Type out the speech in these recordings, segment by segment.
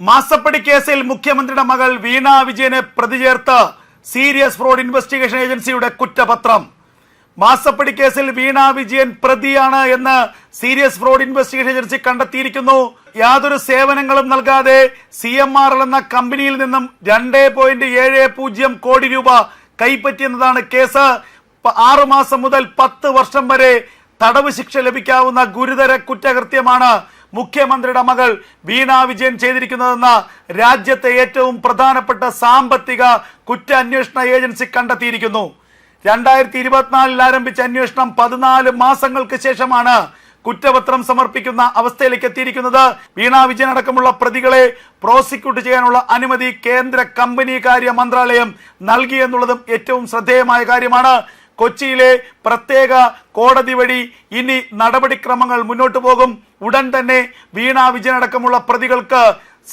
മാസപ്പടി കേസിൽ മുഖ്യമന്ത്രിയുടെ മകൾ വീണ വിജയനെ പ്രതി ചേർത്ത് സീരിയസ് ഫ്രോഡ് ഇൻവെസ്റ്റിഗേഷൻ ഏജൻസിയുടെ കുറ്റപത്രം. മാസപ്പടി കേസിൽ വീണ വിജയൻ പ്രതിയാണ് എന്ന് സീരിയസ് ഫ്രോഡ് ഇൻവെസ്റ്റിഗേഷൻ ഏജൻസി കണ്ടെത്തിയിരിക്കുന്നു. യാതൊരു സേവനങ്ങളും നൽകാതെ സി എം ആർ എന്ന കമ്പനിയിൽ നിന്നും രണ്ട് പോയിന്റ് ഏഴ് പൂജ്യം കോടി രൂപ കൈപ്പറ്റിയെന്നതാണ് കേസ്. ആറുമാസം ആറു മാസം മുതൽ പത്ത് വർഷം വരെ തടവ് ശിക്ഷ ലഭിക്കാവുന്ന ഗുരുതര കുറ്റകൃത്യമാണ് മുഖ്യമന്ത്രിയുടെ മകൾ വീണ വിജയൻ ചെയ്തിരിക്കുന്നതെന്ന് രാജ്യത്തെ ഏറ്റവും പ്രധാനപ്പെട്ട സാമ്പത്തിക കുറ്റാന്വേഷണ ഏജൻസി കണ്ടെത്തിയിരിക്കുന്നു. രണ്ടായിരത്തി ഇരുപത്തിനാലിൽ ആരംഭിച്ച അന്വേഷണം പതിനാല് മാസങ്ങൾക്ക് ശേഷമാണ് കുറ്റപത്രം സമർപ്പിക്കുന്ന അവസ്ഥയിലേക്ക് എത്തിയിരിക്കുന്നത്. വീണ വിജയൻ അടക്കമുള്ള പ്രതികളെ പ്രോസിക്യൂട്ട് ചെയ്യാനുള്ള അനുമതി കേന്ദ്ര കമ്പനി കാര്യ മന്ത്രാലയം നൽകിയെന്നുള്ളതും ഏറ്റവും ശ്രദ്ധേയമായ കാര്യമാണ്. കൊച്ചിയിലെ പ്രത്യേക കോടതി വഴി ഇനി നടപടിക്രമങ്ങൾ മുന്നോട്ട് പോകും. ഉടൻ തന്നെ വീണ വിജയനടക്കമുള്ള പ്രതികൾക്ക്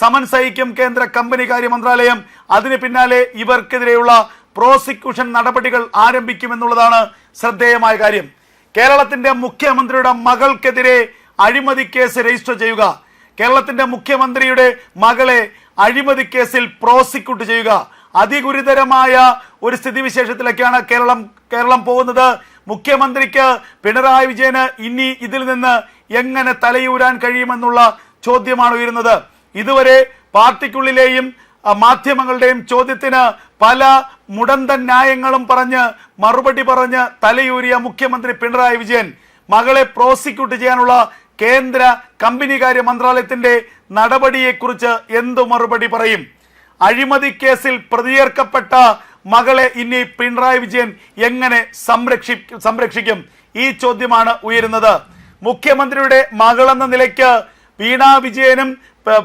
സമൻസ് അയക്കും കേന്ദ്ര കമ്പനി കാര്യ മന്ത്രാലയം. അതിന് പിന്നാലെ ഇവർക്കെതിരെയുള്ള പ്രോസിക്യൂഷൻ നടപടികൾ ആരംഭിക്കുമെന്നുള്ളതാണ് ശ്രദ്ധേയമായ കാര്യം. കേരളത്തിന്റെ മുഖ്യമന്ത്രിയുടെ മകൾക്കെതിരെ അഴിമതി കേസ് രജിസ്റ്റർ ചെയ്യുക. കേരളത്തിന്റെ മുഖ്യമന്ത്രിയുടെ മകളെ അഴിമതി കേസിൽ പ്രോസിക്യൂട്ട് ചെയ്യുക. അതിഗുരുതരമായ ഒരു സ്ഥിതിവിശേഷത്തിലേക്കാണ് കേരളം കേരളം പോകുന്നത്. മുഖ്യമന്ത്രിക്ക് പിണറായി വിജയന് ഇനി ഇതിൽ നിന്ന് എങ്ങനെ തലയൂരാൻ കഴിയുമെന്നുള്ള ചോദ്യമാണ് ഉയരുന്നത്. ഇതുവരെ പാർട്ടിക്കുള്ളിലെയും മാധ്യമങ്ങളുടെയും ചോദ്യത്തിന് പല മുടന്തൻ ന്യായങ്ങളും പറഞ്ഞ് മറുപടി പറഞ്ഞ് തലയൂരിയ മുഖ്യമന്ത്രി പിണറായി വിജയൻ മകളെ പ്രോസിക്യൂട്ട് ചെയ്യാനുള്ള കേന്ദ്ര കമ്പനികാര്യ മന്ത്രാലയത്തിന്റെ നടപടിയെക്കുറിച്ച് എന്തു മറുപടി പറയും? അഴിമതി കേസിൽ പ്രതിയേർക്കപ്പെട്ട മകളെ ഇനി പിണറായി വിജയൻ എങ്ങനെ സംരക്ഷി സംരക്ഷിക്കും? ഈ ചോദ്യമാണ് ഉയരുന്നത്. മുഖ്യമന്ത്രിയുടെ മകളെന്ന നിലയ്ക്ക് വീണ വിജയനും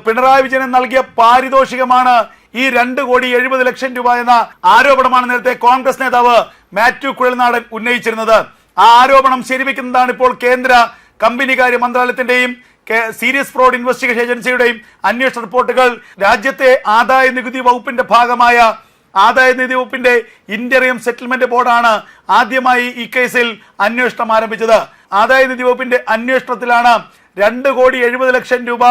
പിണറായി വിജയനും നൽകിയ പാരിതോഷികമാണ് ഈ രണ്ട് കോടി എഴുപത് ലക്ഷം രൂപ എന്ന ആരോപണമാണ് നേരത്തെ കോൺഗ്രസ് നേതാവ് മാത്യു കുഴൽനാടൻ ഉന്നയിച്ചിരുന്നത്. ആ ആരോപണം ശരിവെക്കുന്നതാണ് ഇപ്പോൾ കേന്ദ്ര കമ്പനികാര്യ മന്ത്രാലയത്തിന്റെയും സീരിയസ് ഫ്രോഡ് ഇൻവെസ്റ്റിഗേഷൻ ഏജൻസിയുടെയും അന്വേഷണ റിപ്പോർട്ടുകൾ രാജ്യത്തെ ആദായ നികുതി വകുപ്പിന്റെ ഭാഗമായ ആദായ നികുതി വകുപ്പിന്റെ ഇന്ററിയം സെറ്റിൽമെന്റ് ബോർഡാണ് ആദ്യമായി ഈ കേസിൽ അന്വേഷണം ആരംഭിച്ചത്. ആദായ നികുതി വകുപ്പിന്റെ അന്വേഷണത്തിലാണ് രണ്ട് കോടി എഴുപത് ലക്ഷം രൂപ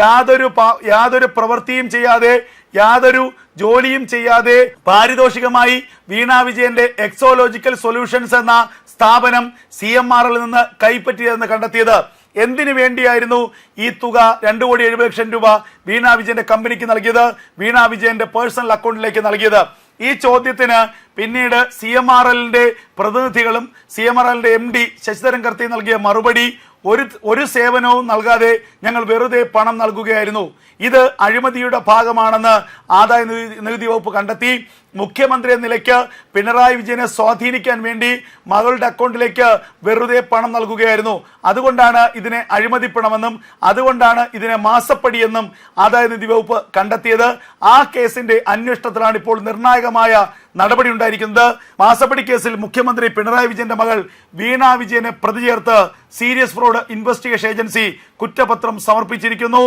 യാതൊരു യാതൊരു പ്രവൃത്തിയും ചെയ്യാതെ യാതൊരു ജോലിയും ചെയ്യാതെ പാരിതോഷികമായി വീണ വിജയന്റെ എക്സോലോജിക്കൽ സൊല്യൂഷൻസ് എന്ന സ്ഥാപനം സി എം ആറിൽ നിന്ന് കൈപ്പറ്റിയതെന്ന് കണ്ടെത്തിയത്. എന്തിനു വേണ്ടിയായിരുന്നു ഈ തുക രണ്ട് കോടി എഴുപത് ലക്ഷം രൂപ വീണ വിജയന്റെ കമ്പനിക്ക് നൽകിയത് വീണ വിജയന്റെ പേഴ്സണൽ അക്കൗണ്ടിലേക്ക് നൽകിയത്? ഈ ചോദ്യത്തിന് പിന്നീട് സി എം ആർ എല്ലിന്റെ പ്രതിനിധികളും സി എം ആർ എല്ലിന്റെ എം ഡി ശശിധരൻ കർത്തി നൽകിയ മറുപടി ഒരു ഒരു സേവനവും നൽകാതെ ഞങ്ങൾ വെറുതെ പണം നൽകുകയായിരുന്നു. ഇത് അഴിമതിയുടെ ഭാഗമാണെന്ന് ആദായ നികുതി വകുപ്പ് കണ്ടെത്തി. മുഖ്യമന്ത്രി എന്ന നിലയ്ക്ക് പിണറായി വിജയനെ സ്വാധീനിക്കാൻ വേണ്ടി മകളുടെ അക്കൗണ്ടിലേക്ക് വെറുതെ പണം നൽകുകയായിരുന്നു. അതുകൊണ്ടാണ് ഇതിനെ അഴിമതിപ്പണമെന്നും അതുകൊണ്ടാണ് ഇതിനെ മാസപ്പടിയെന്നും ആദായ നികുതി വകുപ്പ് കണ്ടെത്തിയത്. ആ കേസിന്റെ അന്വേഷണത്തിലാണ് ഇപ്പോൾ നിർണായകമായ നടപടി ഉണ്ടായിരിക്കുന്നത്. മാസപ്പടി കേസിൽ മുഖ്യമന്ത്രി പിണറായി വിജയന്റെ മകൾ വീണ വിജയനെ പ്രതി ചേർത്ത് സീരിയസ് ഫ്രോഡ് ഇൻവെസ്റ്റിഗേഷൻ ഏജൻസി കുറ്റപത്രം സമർപ്പിച്ചിരിക്കുന്നു.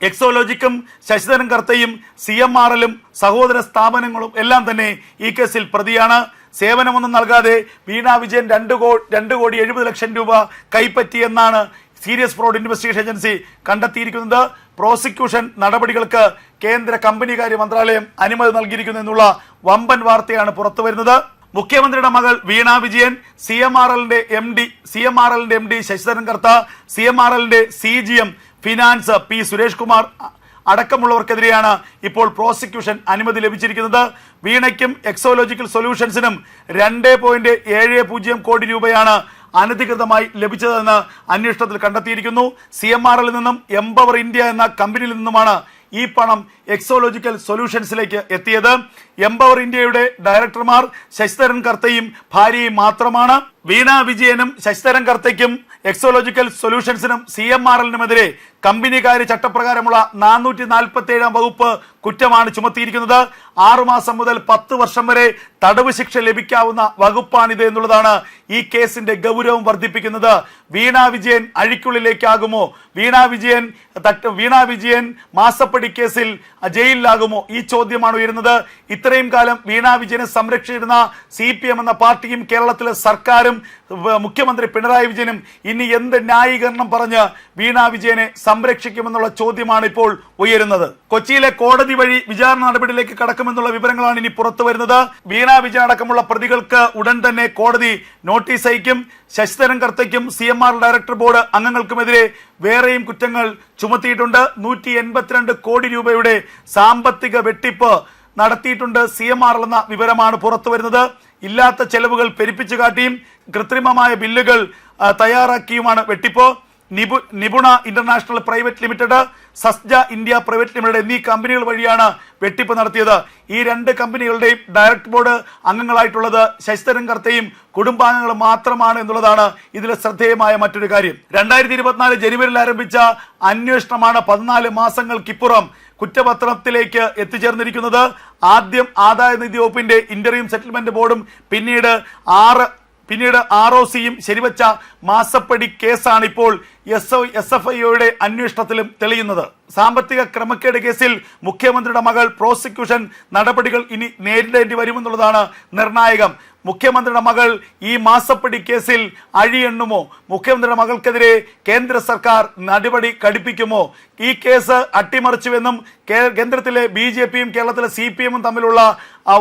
എക്സോലോജിക്കും ശശിധരൻ കർത്തയും സി എം ആർ എല്ലും സഹോദര സ്ഥാപനങ്ങളും എല്ലാം തന്നെ ഈ കേസിൽ പ്രതിയാണ്. സേവനമൊന്നും നൽകാതെ വീണ വിജയൻ രണ്ട് കോ രണ്ട് കോടി എഴുപത് ലക്ഷം രൂപ കൈപ്പറ്റിയെന്നാണ് സീരിയസ് ഫ്രോഡ് ഇൻവെസ്റ്റിഗേഷൻ ഏജൻസി കണ്ടെത്തിയിരിക്കുന്നത്. പ്രോസിക്യൂഷൻ നടപടികൾക്ക് കേന്ദ്ര കമ്പനികാര്യ മന്ത്രാലയം അനുമതി നൽകിയിരിക്കുന്നു എന്നുള്ള വമ്പൻ വാർത്തയാണ് പുറത്തു വരുന്നത്. മുഖ്യമന്ത്രിയുടെ മകൾ Veena Vijayan C M R എല്ലിന്റെ M D C M R എല്ലിന്റെ M D Sasidharan Kartha C M R എല്ലിന്റെ C G M finance P Suresh Kumar അടക്കമുള്ളവർക്കെതിരെയാണ് ഇപ്പോൾ പ്രോസിക്യൂഷൻ അനുമതി ലഭിച്ചിരിക്കുന്നത്. വീണയ്ക്കും എക്സോളജിക്കൽ സൊല്യൂഷൻസിനും രണ്ട് പോയിന്റ് ഏഴ് പൂജ്യം കോടി രൂപയാണ് അനധികൃതമായി ലഭിച്ചതെന്ന് അന്വേഷണത്തിൽ കണ്ടെത്തിയിരിക്കുന്നു. സി എം ആർ നിന്നും എംപവർ ഇന്ത്യ എന്ന കമ്പനിയിൽ നിന്നുമാണ് ഈ പണം എക്സോളജിക്കൽ സൊല്യൂഷൻസിലേക്ക് എത്തിയത്. എംപവർ ഇന്ത്യയുടെ ഡയറക്ടർമാർ ശശിധരൻ കർത്തയും ഭാര്യയും മാത്രമാണ്. വീണ വിജയനും ശശിധരൻ കർത്തയ്ക്കും എക്സോളജിക്കൽ സൊല്യൂഷൻസിനും സി എം ആർ എല്ലിനുമെതിരെ കമ്പനികാര്യ ചട്ടപ്രകാരമുള്ള നാനൂറ്റി നാൽപ്പത്തി ഏഴാം വകുപ്പ് കുറ്റമാണ് ചുമത്തിയിരിക്കുന്നത്. ആറുമാസം മുതൽ പത്ത് വർഷം വരെ തടവ് ശിക്ഷ ലഭിക്കാവുന്ന വകുപ്പാണിത് എന്നുള്ളതാണ് ഈ കേസിന്റെ ഗൗരവം വർദ്ധിപ്പിക്കുന്നത്. വീണ വിജയൻ അഴിക്കുള്ളിലേക്കാകുമോ? വീണ വിജയൻ വീണ വിജയൻ മാസപ്പടി കേസിൽ ജയിലിലാകുമോ? ഈ ചോദ്യമാണ് ഉയരുന്നത്. ഇത്രയും കാലം വീണ വിജയനെ സംരക്ഷിച്ചിരുന്ന സി എന്ന പാർട്ടിയും കേരളത്തിലെ സർക്കാരും വ- മുഖ്യമന്ത്രി പിണറായി വിജയനും ഇനി എന്ത് ന്യായീകരണം പറഞ്ഞ് വീണ വിജയനെ സംരക്ഷിക്കുമെന്നുള്ള ചോദ്യമാണ് ഇപ്പോൾ ഉയരുന്നത്. കൊച്ചിയിലെ കോടതി വഴി വിചാരണ നടപടിയിലേക്ക് കടക്കുമെന്നുള്ള വിവരങ്ങളാണ് ഇനി പുറത്തു വരുന്നത്. വീണ വിജയൻ അടക്കമുള്ള പ്രതികൾക്ക് ഉടൻ തന്നെ കോടതി നോട്ടീസ് അയക്കും. Sasidharan കർത്തയ്ക്കും C M R director board അംഗങ്ങൾക്കുമെതിരെ വേറെയും കുറ്റങ്ങൾ ചുമത്തിയിട്ടുണ്ട്. നൂറ്റി എൺപത്തിരണ്ട് കോടി രൂപയുടെ സാമ്പത്തിക വെട്ടിപ്പ് നടത്തിയിട്ടുണ്ട് സി എം ആർ എന്ന വിവരമാണ് പുറത്തു വരുന്നത്. ഇല്ലാത്ത ചെലവുകൾ പെരുപ്പിച്ചു കാട്ടിയും കൃത്രിമമായ ബില്ലുകൾ തയ്യാറാക്കിയുമാണ് വെട്ടിപ്പ്. നിപു നിപുണ ഇന്റർനാഷണൽ പ്രൈവറ്റ് ലിമിറ്റഡ് സസ്ജ ഇന്ത്യ പ്രൈവറ്റ് ലിമിറ്റഡ് എന്നീ കമ്പനികൾ വഴിയാണ് വെട്ടിപ്പ് നടത്തിയത്. ഈ രണ്ട് കമ്പനികളുടെയും ഡയറക്ട് ബോർഡ് അംഗങ്ങളായിട്ടുള്ളത് ശശിധരൻ കർത്തയും കുടുംബാംഗങ്ങളും മാത്രമാണ് എന്നുള്ളതാണ് ഇതിലെ ശ്രദ്ധേയമായ മറ്റൊരു കാര്യം. രണ്ടായിരത്തി ഇരുപത്തിനാല് ജനുവരിയിൽ ആരംഭിച്ച അന്വേഷണമാണ് പതിനാല് മാസങ്ങൾക്കിപ്പുറം കുറ്റപത്രത്തിലേക്ക് എത്തിച്ചേർന്നിരിക്കുന്നത് ആദ്യം ആദായ നികുതി വകുപ്പിന്റെ ഇന്റർവ്യൂ സെറ്റിൽമെന്റ് ബോർഡും പിന്നീട് ആറ് പിന്നീട് ആർ ഒ സിയും ശരിവച്ച മാസപ്പടി കേസാണ് ഇപ്പോൾ എസ് എസ് എഫ് ഐയുടെ അന്വേഷണത്തിലും തെളിയുന്നത്. സാമ്പത്തിക ക്രമക്കേട് കേസിൽ മുഖ്യമന്ത്രിയുടെ മകൾ പ്രോസിക്യൂഷൻ നടപടികൾ ഇനി നേരിടേണ്ടി വരുമെന്നുള്ളതാണ് നിർണായകം. മുഖ്യമന്ത്രിയുടെ മകൾ ഈ മാസപ്പടി കേസിൽ അഴിയെണ്ണുമോ? മുഖ്യമന്ത്രിയുടെ മകൾക്കെതിരെ കേന്ദ്ര സർക്കാർ നടപടി കടുപ്പിക്കുമോ? ഈ കേസ് അട്ടിമറിച്ചുവെന്നും കേന്ദ്രത്തിലെ ബി ജെ പിയും കേരളത്തിലെ സി പി എമ്മും തമ്മിലുള്ള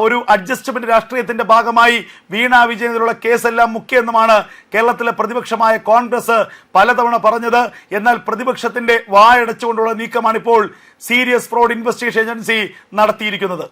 ഒരു അഡ്ജസ്റ്റ്മെന്റ് രാഷ്ട്രീയത്തിന്റെ ഭാഗമായി വീണ വിജയനെതിരുള്ള കേസെല്ലാം മുഖ്യമെന്നുമാണ് കേരളത്തിലെ പ്രതിപക്ഷമായ കോൺഗ്രസ് പലതവണ പറഞ്ഞത്. എന്നാൽ പ്രതിപക്ഷത്തിന്റെ വായടച്ചുകൊണ്ടുള്ള നീക്കമാണ് ഇപ്പോൾ സീരിയസ് ഫ്രോഡ് ഇൻവെസ്റ്റിഗേഷൻ ഏജൻസി നടത്തിയിരിക്കുന്നത്.